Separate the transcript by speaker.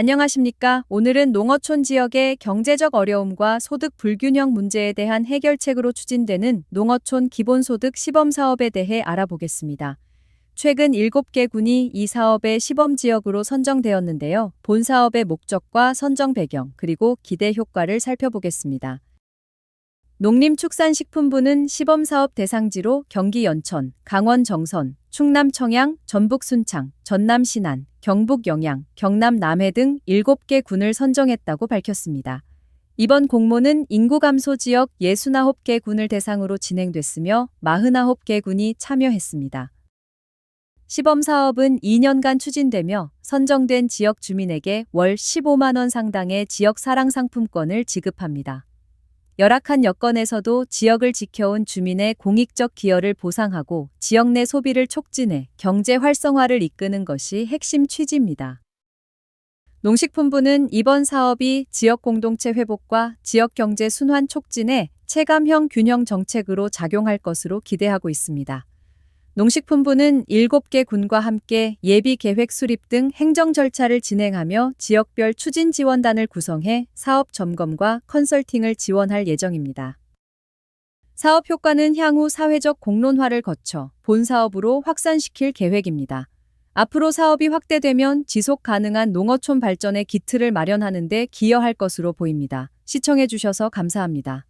Speaker 1: 안녕하십니까. 오늘은 농어촌 지역의 경제적 어려움과 소득 불균형 문제에 대한 해결책으로 추진되는 농어촌 기본소득 시범 사업에 대해 알아보겠습니다. 최근 7개 군이 이 사업의 시범 지역으로 선정되었는데요. 본 사업의 목적과 선정 배경, 그리고 기대 효과를 살펴보겠습니다. 농림축산식품부는 시범사업 대상지로 경기 연천, 강원 정선, 충남 청양, 전북 순창, 전남 신안, 경북 영양, 경남 남해 등 7개 군을 선정했다고 밝혔습니다. 이번 공모는 인구 감소 지역 69개 군을 대상으로 진행됐으며 49개 군이 참여했습니다. 시범 사업은 2년간 추진되며 선정된 지역 주민에게 월 15만 원 상당의 지역 사랑 상품권을 지급합니다. 열악한 여건에서도 지역을 지켜온 주민의 공익적 기여를 보상하고 지역 내 소비를 촉진해 경제 활성화를 이끄는 것이 핵심 취지입니다. 농식품부는 이번 사업이 지역 공동체 회복과 지역 경제 순환 촉진에 체감형 균형 정책으로 작용할 것으로 기대하고 있습니다. 농식품부는 7개 군과 함께 예비 계획 수립 등 행정 절차를 진행하며 지역별 추진 지원단을 구성해 사업 점검과 컨설팅을 지원할 예정입니다. 사업 효과는 향후 사회적 공론화를 거쳐 본 사업으로 확산시킬 계획입니다. 앞으로 사업이 확대되면 지속 가능한 농어촌 발전의 기틀을 마련하는 데 기여할 것으로 보입니다. 시청해 주셔서 감사합니다.